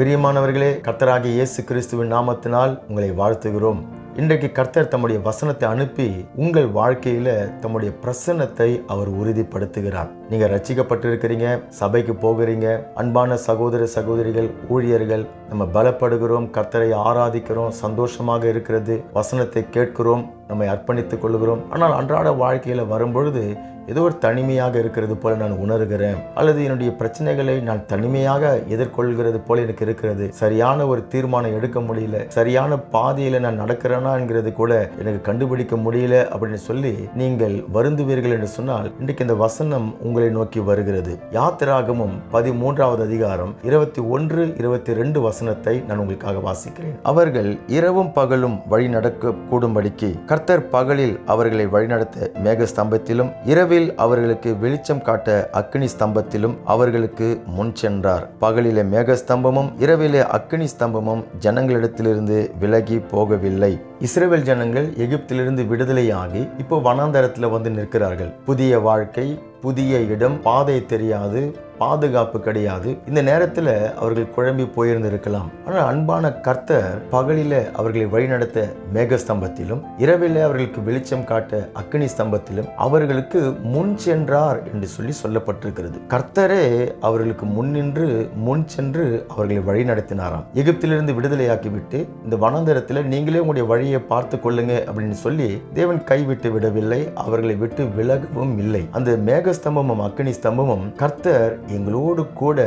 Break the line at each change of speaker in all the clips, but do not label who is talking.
பிரியமானவர்களே கர்த்தராகிய இயேசு கிறிஸ்துவின் நாமத்தினால் உங்களை வாழ்த்துகிறோம். இன்றைக்கு கர்த்தர் தம்முடைய வசனத்தை அனுப்பி உங்கள் வாழ்க்கையில தம்முடைய பிரசன்னத்தை அவர் உறுதிப்படுத்துகிறார். நீங்க ரட்சிக்கப்பட்டிருக்கிறீங்க சபைக்கு போகிறீங்க அன்பான சகோதர சகோதரிகள் ஊழியர்கள் நம்ம பலப்படுகிறோம் கர்த்தரை ஆராதிக்கிறோம் சந்தோஷமாக இருக்கிறது வசனத்தை கேட்கிறோம் நம்மை அர்ப்பணித்துக் கொள்கிறோம் ஆனால் அன்றாட வாழ்க்கையில வரும்பொழுது ஏதோ ஒரு தனிமையாக இருக்கிறது போல நான் உணர்கிறேன். அல்லது என்னுடைய பிரச்சனைகளை நான் தனிமையாக எதிர்கொள்கிறது போல எனக்கு இருக்கிறது. சரியான ஒரு தீர்மானம் எடுக்க முடியல. சரியான பாதையில நான் நடக்கிறேனா என்கிறது கூட எனக்கு கண்டுபிடிக்க முடியல அப்படின்னு சொல்லி நீங்கள் வருந்துவீர்கள் என்று சொன்னால் இன்றைக்கு இந்த வசனம் உங்களை நோக்கி வருகிறது. யாத்திராகமும் பதிமூன்றாவது அதிகாரம் இருபத்தி ஒன்று இருபத்தி ரெண்டு வசனத்தை நான் உங்களுக்காக வாசிக்கிறேன். அவர்கள் இரவும் பகலும் வழி நடக்க கூடும்படிக்கு கர்த்தர் பகலில் அவர்களை வழிநடத்த மேக ஸ்தம்பத்திலும் இரவில் அவர்களுக்கு வெளிச்சம் காட்ட அக்னி ஸ்தம்பத்திலும் அவர்களுக்கு முன் சென்றார். பகலிலே மேக ஸ்தம்பமும் இரவிலே அக்னி ஸ்தம்பமும் ஜனங்களிடத்திலிருந்து விலகி போகவில்லை. இஸ்ரேல் ஜனங்கள் எகிப்திலிருந்து விடுதலையாகி இப்போ வனாந்தரத்தில் வந்து நிற்கிறார்கள். புதிய வாழ்க்கை புதிய இடம் பாதை தெரியாது. பாதுகாப்பு கிடையாது. இந்த நேரத்தில் அவர்கள் குழம்பி போயிருந்திருக்கலாம். ஆனால் அன்பான கர்த்தர் பகலில அவர்களை வழிநடத்த மேக ஸ்தம்பத்திலும் இரவில் அவர்களுக்கு வெளிச்சம் காட்ட அக்னி ஸ்தம்பத்திலும் அவர்களுக்கு முன் சென்றார் என்று சொல்லி சொல்லப்பட்டிருக்கிறது. கர்த்தரே அவர்களுக்கு முன்னின்று முன் சென்று அவர்களை வழி நடத்தினாராம் எகிப்திலிருந்து விடுதலையாக்கிவிட்டு இந்த வனாந்தரத்தில் நீங்களே உங்களுடைய வழியை பார்த்து கொள்ளுங்க அப்படின்னு சொல்லி தேவன் கைவிட்டு விடவில்லை அவர்களை விட்டு விலகவும் இல்லை. அந்த மேகஸ்தம்பமும் அக்னி ஸ்தம்பமும் கர்த்தர் எங்களோடு கூட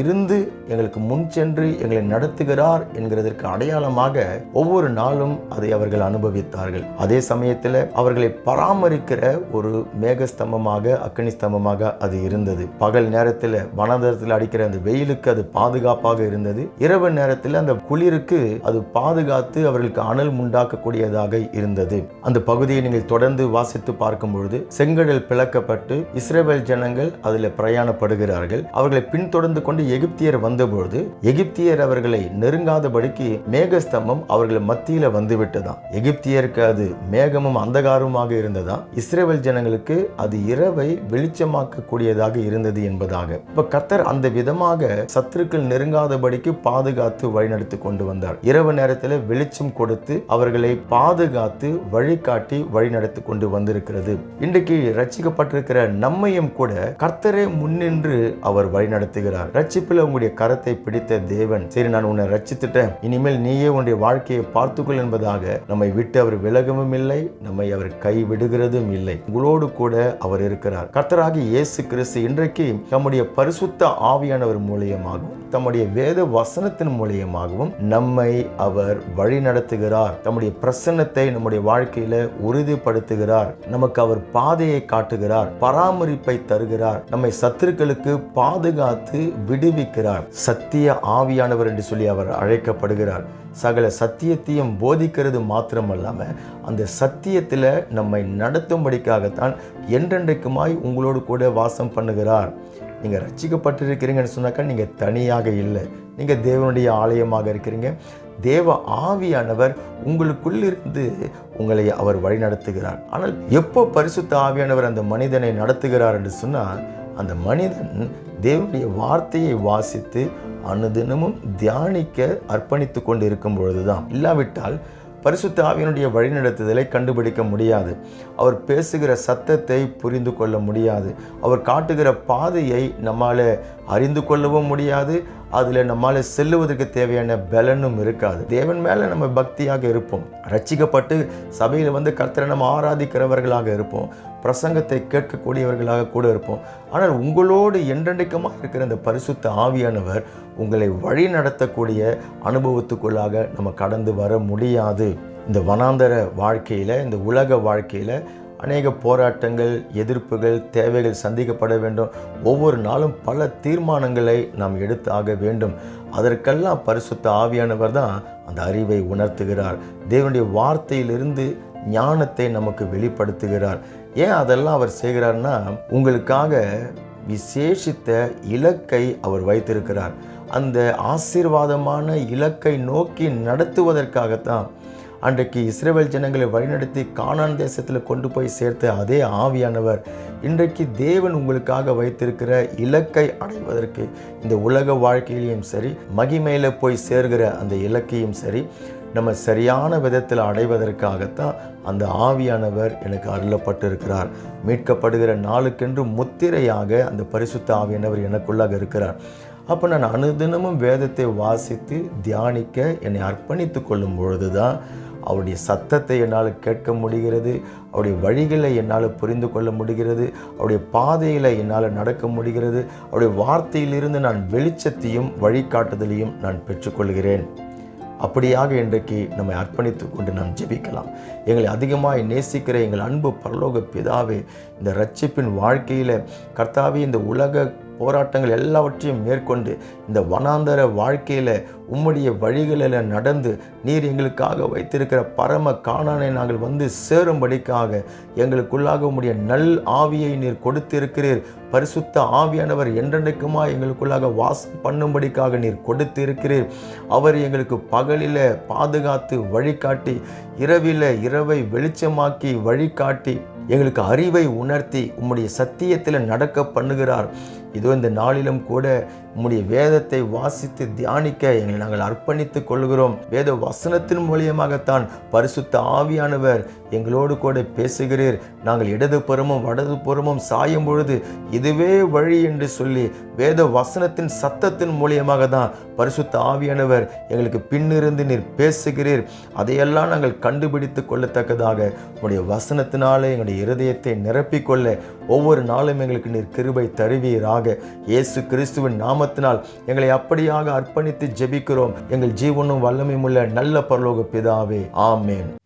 இருந்து எங்களுக்கு முன் சென்று எங்களை நடத்துகிறார் என்கிறதற்கு அடையாளமாக ஒவ்வொரு நாளும் அதை அவர்கள் அனுபவித்தார்கள். அதே சமயத்தில் அவர்களை பராமரிக்கிற ஒரு மேகஸ்தம்பமாக அக்கனி ஸ்தம்பமாக அது இருந்தது. பகல் நேரத்தில் வனாந்தரத்தில் அடிக்கிற அந்த வெயிலுக்கு அது பாதுகாப்பாக இருந்தது. இரவு நேரத்தில் அந்த குளிருக்கு அது பாதுகாத்து அவர்களுக்கு அனல் உண்டாக்கக்கூடியதாக இருந்தது. அந்த பகுதியை நீங்கள் தொடர்ந்து வாசித்து பார்க்கும் பொழுது செங்கடல் பிளக்கப்பட்டு இஸ்ரேல் ஜனங்கள் அதில் பிரயாணப்படுகிறார்கள். அவர்களை பின்தொடர்ந்து கொண்டு எகிப்தியர் வந்தபொழுது எகிப்தியர் அவர்களை நெருங்காதபடிக்கு மேகஸ்தம்பம் அவர்கள் மத்தியில வந்துவிட்டதாம். எகிப்தியருக்கு அது மேகமும் அந்தகாரமாக இருந்ததாம் இஸ்ரேல் ஜனங்களுக்கு அது இரவை வெளிச்சமாக்க கூடியதாக இருந்தது என்பதாக. இப்ப கத்தர் அந்த விதமாக சத்துருக்கள் நெருங்காதபடிக்கு பாதுகாத்து வழிநடத்தி கொண்டு வந்தார். இரவு நேரத்தில் வெளிச்சம் கொடுத்து அவர்களை பாதுகாத்து வழிகாட்டி வழிநடத்தி கொண்டு வந்திருக்கிறது. இன்றைக்கு ரச்சிக்கப்பட்டிருக்கிற நம்மையும் கூட கர்த்தரே முன்னின்று அவர் வழிநடத்துகிறார். ரட்சிப்பில் உங்களுடைய கரத்தை பிடித்த தேவன் சரி நான் உன்னை ரட்சித்துட்டேன். இனிமேல் நீயே உன்னுடைய வாழ்க்கையை பார்த்துக்கொள் என்பதாக நம்மை விட்டு அவர் விலகவும் இல்லை நம்மை அவர் கைவிடுகிறதும் இல்லை. உங்களோடு கூட அவர் இருக்கிறார். கர்த்தராகி இயேசு கிறிஸ்து இன்றைக்கு தம்முடைய பரிசுத்த ஆவியானவர் மூலியமாகவும் தம்முடைய வேத வசனத்தின் மூலியமாகவும் நம்மை அவர் வழி நடத்துகிறார் தம்முடைய பிரசன்னத்தை நம்முடைய வாழ்க்கையில உறுதிப்படுத்துகிறார். நமக்கு அவர் பாதையை காட்டுகிறார் பராமரிப்பை தருகிறார். நம்மை சத்துருக்களுக்கு பாதுகாத்து விடுவிக்கிறார். சத்திய ஆவியானவர் என்று சொல்லி அவர் அழைக்கப்படுகிறார். சகல சத்தியத்தையும் போதிக்கிறது மாத்திரமல்லாமல் அந்த சத்தியத்தில் நம்மை நடத்தும்படிக்காகத்தான் என்றென்றைக்குமாய் உங்களோடு கூட வாசம் பண்ணுகிறார். நீங்கள் ரட்சிக்கப்பட்டிருக்கிறீங்கன்னு சொன்னாக்கா நீங்கள் தனியாக இல்லை. நீங்கள் தேவனுடைய ஆலயமாக இருக்கிறீங்க. தேவ ஆவியானவர் உங்களுக்குள்ளிருந்து உங்களை அவர் வழிநடத்துகிறார். ஆனால் எப்போ பரிசுத்த ஆவியானவர் அந்த மனிதனை நடத்துகிறார் என்று சொன்னால் அந்த மனிதன் தேவனுடைய வார்த்தையை வாசித்து அனுதினமும் தியானிக்க அர்ப்பணித்து கொண்டு இருக்கும் பொழுதுதான். இல்லாவிட்டால் பரிசுத்த ஆவியனுடைய வழிநடத்துதலை கண்டுபிடிக்க முடியாது. அவர் பேசுகிற சத்தத்தை புரிந்து கொள்ள முடியாது. அவர் காட்டுகிற பாதையை நம்மால் அறிந்து கொள்ளவும் முடியாது. அதில் நம்மால் செல்லுவதற்கு தேவையான பலனும் இருக்காது. தேவன் மேலே நம்ம பக்தியாக இருப்போம். ரட்சிக்கப்பட்டு சபையில் வந்து கர்த்தரை நம்ம ஆராதிக்கிறவர்களாக இருப்போம். பிரசங்கத்தை கேட்கக்கூடியவர்களாக கூட இருப்போம். ஆனால் உங்களோடு என்றென்றைக்குமாக இருக்கிற இந்த பரிசுத்த ஆவியானவர் உங்களை வழி நடத்தக்கூடிய அனுபவத்துக்குள்ளாக நம்ம கடந்து வர முடியாது. இந்த வனாந்தர வாழ்க்கையில் இந்த உலக வாழ்க்கையில் அநேக போராட்டங்கள் எதிர்ப்புகள் தேவைகள் சந்திக்கப்பட வேண்டும். ஒவ்வொரு நாளும் பல தீர்மானங்களை நாம் எடுத்து ஆக வேண்டும். அதற்கெல்லாம் பரிசுத்த ஆவியானவர் தான் அந்த அறிவை உணர்த்துகிறார். தேவனுடைய வார்த்தையிலிருந்து ஞானத்தை நமக்கு வெளிப்படுத்துகிறார். ஏன் அதெல்லாம் அவர் செய்கிறார்னா உங்களுக்காக விசேஷித்த இலக்கை அவர் வைத்திருக்கிறார். அந்த ஆசீர்வாதமான இலக்கை நோக்கி நடத்துவதற்காகத்தான் அன்றைக்கு இஸ்ரேல் ஜனங்களை வழிநடத்தி கானான் தேசத்தில் கொண்டு போய் சேர்த்த அதே ஆவியானவர் இன்றைக்கு தேவன் உங்களுக்காக வைத்திருக்கிற இலக்கை அடைவதற்கு இந்த உலக வாழ்க்கையிலையும் சரி மகிமையில் போய் சேர்கிற அந்த இலக்கையும் சரி நம்ம சரியான விதத்தில் அடைவதற்காகத்தான் அந்த ஆவியானவர் எனக்கு அருளப்பட்டிருக்கிறார். மீட்கப்படுகிற நாளுக்கென்று முத்திரையாக அந்த பரிசுத்த ஆவியானவர் எனக்குள்ளாக இருக்கிறார். அப்போ நான் அனுதினமும் வேதத்தை வாசித்து தியானிக்க என்னை அர்ப்பணித்து கொள்ளும் பொழுது தான் அவருடைய சத்தத்தை என்னால் கேட்க முடிகிறது அவருடைய வழிகளை என்னால் புரிந்து கொள்ள முடிகிறது அவருடைய பாதையில் என்னால் நடக்க முடிகிறது அவருடைய வார்த்தையிலிருந்து நான் வெளிச்சத்தையும் வழிகாட்டுதலையும் நான் பெற்றுக்கொள்கிறேன். அப்படியாக இன்றைக்கு நம்மை அர்ப்பணித்து கொண்டு நாம் ஜெபிக்கலாம். எங்களை அதிகமாக நேசிக்கிற எங்கள் அன்பு பரலோக பிதாவே இந்த ரட்சிப்பின் வாழ்க்கையில் கர்த்தாவே இந்த உலக போராட்டங்கள் எல்லாவற்றையும் மேற்கொண்டு இந்த வனாந்தர வாழ்க்கையில் உம்முடைய வழிகளில் நடந்து நீர் எங்களுக்காக வைத்திருக்கிற பரம காணானை நாங்கள் வந்து சேரும்படிக்காக எங்களுக்குள்ளாக உம்முடைய நல் ஆவியை நீர் கொடுத்திருக்கிறீர். பரிசுத்த ஆவியானவர் என்றென்றைக்குமா எங்களுக்குள்ளாக வாசம் பண்ணும்படிக்காக நீர் கொடுத்திருக்கிறீர். அவர் எங்களுக்கு பகலில் பாதுகாத்து வழிகாட்டி இரவில் இரவை வெளிச்சமாக்கி வழிகாட்டி எங்களுக்கு அறிவை உணர்த்தி உம்முடைய சத்தியத்தில் நடக்க பண்ணுகிறார். இதோ இந்த நாளிலும் கூட உம்முடைய வேதத்தை வாசித்து தியானிக்க எங்களை நாங்கள் அர்ப்பணித்துக் கொள்கிறோம். வேத வசனத்தின் மூலியமாகத்தான் பரிசுத்த ஆவியானவர் எங்களோடு கூட பேசுகிறீர். நாங்கள் இடது புறமும் வடது புறமும் சாயும் பொழுது இதுவே வழி என்று சொல்லி வேத வசனத்தின் சத்தத்தின் மூலியமாக தான் பரிசுத்த ஆவியானவர் எங்களுக்கு பின்னிருந்து நீர் பேசுகிறீர். அதையெல்லாம் நாங்கள் கண்டுபிடித்து கொள்ளத்தக்கதாக உங்களுடைய வசனத்தினாலே எங்களுடைய இருதயத்தை நிரப்பிக்கொள்ள ஒவ்வொரு நாளும் எங்களுக்கு நீர் கிருபை தருவீராக. இயேசு கிறிஸ்துவின் நாமத்தினால் எங்களை அப்படியாக அர்ப்பணித்து ஜெபிக்கிறோம். எங்கள் ஜீவனும் வல்லமையும் உள்ள நல்ல பரலோக பிதாவே. ஆமேன்.